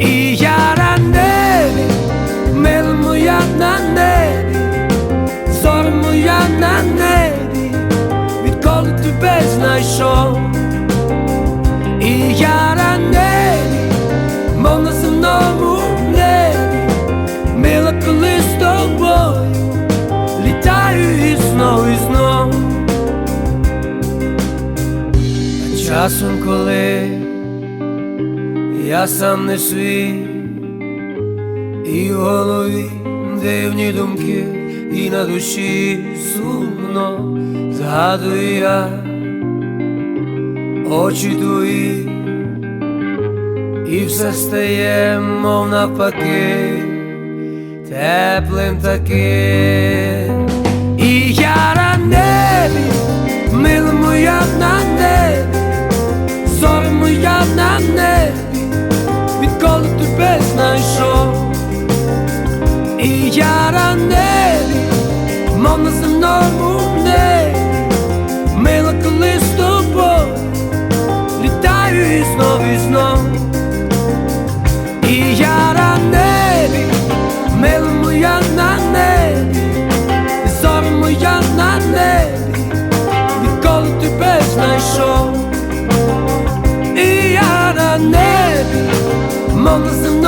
І я на небі, мила моя на небі, зоря моя на небі, відколи тебе знайшов. І я на небі, мов на земному небі, мила, коли з тобою, літаю і знов, і знов. А часом, коли я сам не свій, і в голові дивні думки, і на душі сумно згадую я очі твої, і все стає, мов навпаки, теплим таким. І я на небі, мила моя на небі, І я на небі, мов на земному небі, мила, коли з тобою, літаю і знов, і знов. І я на небі, мила моя на небі, зоря моя на небі, відколи тебе знайшов. І я на небі, мов на земному